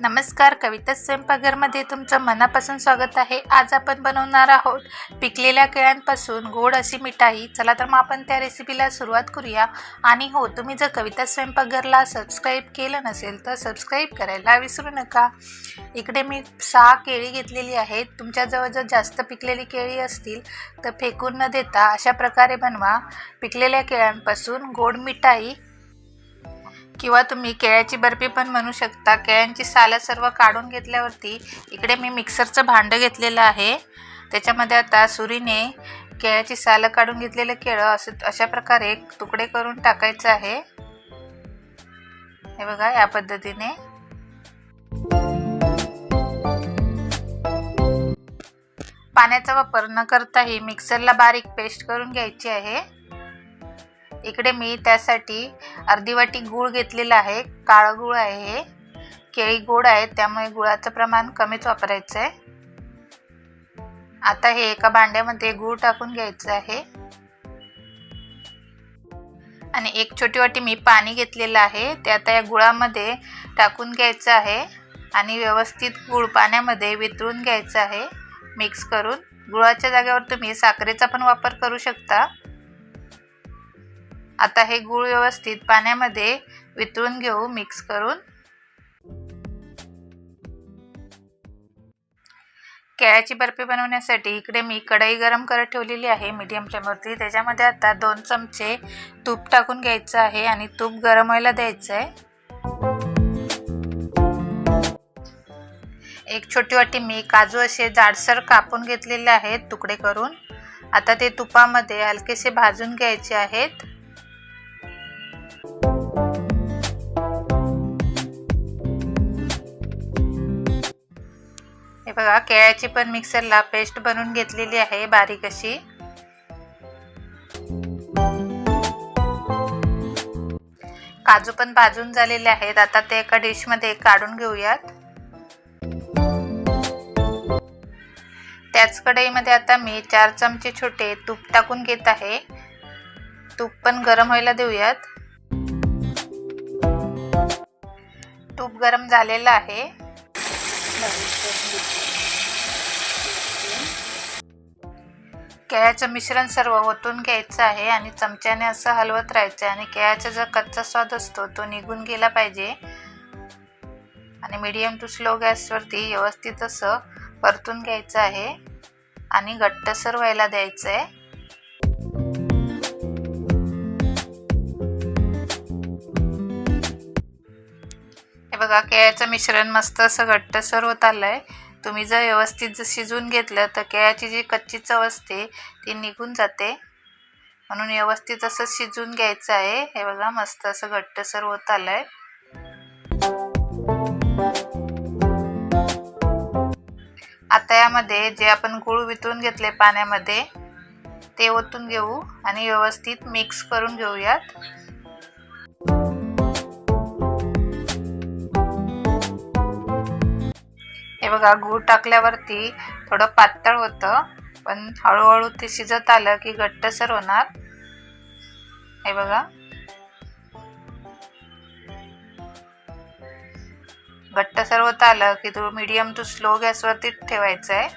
नमस्कार कविता स्वयंपाकघरमध्ये तुमचं मनापासून स्वागत आहे. आज आपण बनवणार आहोत पिकलेल्या केळ्यांपासून गोड अशी मिठाई. चला तर मग आपण त्या रेसिपीला सुरुवात करूया. आणि हो तुम्ही जर कविता स्वयंपाकघरला सबस्क्राईब केलं नसेल तर सबस्क्राईब करायला विसरू नका. इकडे मी सहा केळी घेतलेली आहेत. तुमच्याजवळ जर जास्त पिकलेली केळी असतील तर फेकून न देता अशा प्रकारे बनवा. पिकलेल्या केळ्यांपासून गोड मिठाई किंवा तुम्ही केळ्याची बर्फी पण म्हणू शकता. केळ्यांची सालं सर्व काढून घेतल्यावरती इकडे मी मिक्सरचं भांडं घेतलेलं आहे. त्याच्यामध्ये आता सुरीने केळ्याची सालं काढून घेतलेलं केळं असं अशा प्रकारे तुकडे करून टाकायचं आहे. हे बघा या पद्धतीने. पाण्याचा वापर न करताही मिक्सरला बारीक पेस्ट करून घ्यायची आहे. इकडे मी त्यासाठी अर्धी वाटी गूळ घेतलेला आहे. काळं गूळ आहे हे. केळी गोड आहेत त्यामुळे गुळाचं प्रमाण कमीच वापरायचं आहे आता हे एका भांड्यामध्ये गूळ टाकून घ्यायचं आहे. आणि एक छोटी वाटी मी पाणी घेतलेलं आहे. ते आता या गुळामध्ये टाकून घ्यायचं आहे. आणि व्यवस्थित गूळ पाण्यामध्ये वितळून घ्यायचं आहे. मिक्स करून. गुळाच्या जागेवर तुम्ही साखरेचा पण वापर करू शकता. आता हे गूळ व्यवस्थित पाण्यामध्ये वितळून घेऊ मिक्स करून. केळ्याची बर्फी बनवण्यासाठी इकडे मी कढई गरम करत ठेवलेली आहे मीडियम फ्लेमवरती त्याच्यामध्ये आता दोन चमचे तूप टाकून घ्यायचं आहे आणि तूप गरम व्हायला द्यायचं आहे एक छोटी वाटी मी काजू असे जाडसर कापून घेतलेले आहेत तुकडे करून. आता ते तुपामध्ये हलकेसे भाजून घ्यायचे आहेत. हे बघा केळ्याची पण मिक्सरला पेस्ट बनवून घेतलेली आहे बारीक अशी. काजू पण भाजून झालेले आहेत. आता ते एका डिशमध्ये काढून घेऊयात. त्याच कढईमध्ये आता मी चार चमचे छोटे तूप टाकून घेत आहे. तूप पण गरम व्हायला देऊयात. तूप गरम झालेलं आहे. केळ्याचं मिश्रण सर्व ओतून घ्यायचं आहे आणि चमच्याने असं हलवत राहायचं आणि केळ्याचा जो कच्चा स्वाद असतो तो निघून गेला पाहिजे. आणि मीडियम टू स्लो गॅसवरती व्यवस्थित असं परतून घ्यायचं आहे. आणि घट्टसर व्हायला द्यायचं आहे हे बघा केळ्याचं मिश्रण मस्त असं घट्टसर होत आलं आहे तुम्ही जर व्यवस्थित जर शिजवून घेतलं तर केळ्याची जी कच्ची चव असते ती निघून जाते. म्हणून व्यवस्थित असं शिजवून घ्यायचं आहे. हे बघा मस्त असं घट्टसर होत आलं आहे आता यामध्ये जे आपण गूळ वितळून घेतले पाण्यामध्ये ते ओतून घेऊ आणि व्यवस्थित मिक्स करून घेऊयात. बघा गूळ टाकल्यावरती थोडं पातळ होतं पण हळूहळू ते शिजत आलं की घट्टसर होणार. हे बघा. घट्टसर होत आलं की तो मीडियम टू स्लो गॅसवरती ठेवायचं आहे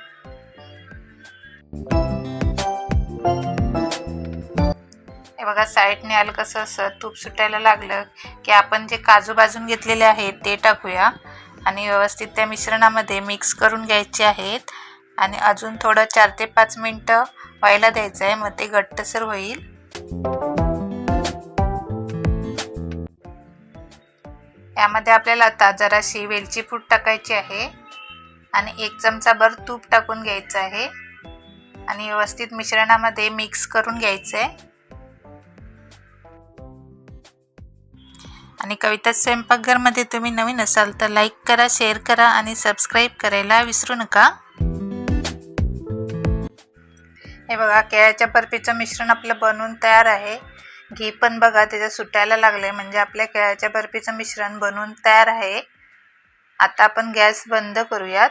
हे बघा साईडने आलं कसं असं तूप सुटायला लागलं की आपण जे काजू भाजून घेतलेले आहेत ते टाकूया. आणि व्यवस्थित त्या मिश्रणामध्ये मिक्स करून घ्यायचे आहेत. आणि अजून थोडं चार ते पाच मिनटं व्हायला द्यायचं आहे मग ते घट्टसर होईल. यामध्ये आपल्याला आता जराशी वेलची पूड टाकायची आहे. आणि एक चमचाभर तूप टाकून घ्यायचं आहे. आणि व्यवस्थित मिश्रणामध्ये मिक्स करून घ्यायचं आहे आणि कविता स्वयंपाकघरमध्ये तुम्ही नवीन असाल तर लाईक करा शेअर करा आणि सबस्क्राईब करायला विसरू नका. हे बघा केळ्याच्या बर्फीचं मिश्रण आपलं बनवून तयार आहे. घी पण बघा त्याचं सुटायला लागलं आहे म्हणजे आपल्या केळ्याच्या बर्फीचं मिश्रण बनवून तयार आहे. आता आपण गॅस बंद करूयात.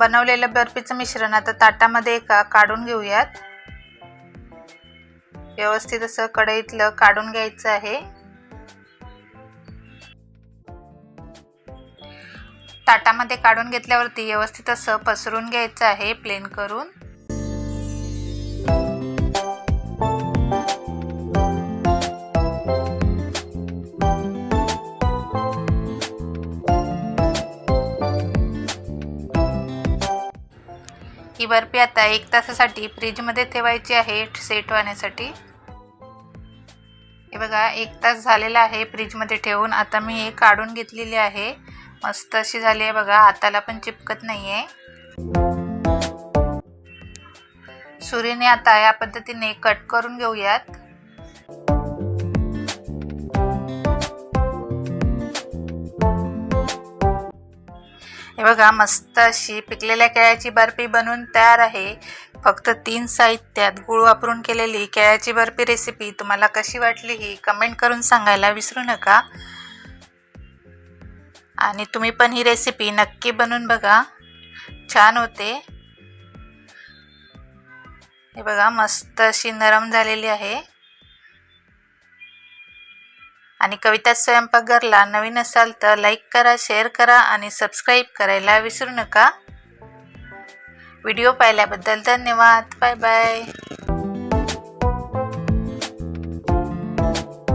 बनवलेलं बर्फीचं मिश्रण आता ताटामध्ये एका काढून घेऊयात. व्यवस्थित असं कढईतलं काढून घ्यायचं आहे. ताटामध्ये काढून घेतल्यावरती व्यवस्थित असं पसरून घ्यायचं आहे प्लेन करून. बर्फी आता एक तासासाठी फ्रीजमध्ये ठेवायची आहे सेट होण्यासाठी. हे बघा एक तास झालेला आहे फ्रीजमध्ये ठेवून. आता मी हे काढून घेतलेली आहे. मस्त अशी झाली आहे बघा हाताला पण चिपकत नाही आहे सुरीने आता या पद्धतीने कट करून घेऊयात. हे बघा मस्त अशी पिकलेल्या केळ्याची बर्फी बनवून तयार आहे. फक्त तीन साहित्यात गूळ वापरून केलेली केळ्याची बर्फी रेसिपी तुम्हाला कशी वाटली ही कमेंट करून सांगायला विसरू नका. आणि तुम्ही पण ही रेसिपी नक्की बनवून बघा. छान होते. हे बघा मस्त अशी नरम झालेली आहे. आणि कविता स्वयंपाकघरला नवीन असाल तर लाईक करा शेअर करा आणि सबस्क्राईब करायला विसरू नका. व्हिडिओ पाहिल्याबद्दल धन्यवाद. Bye bye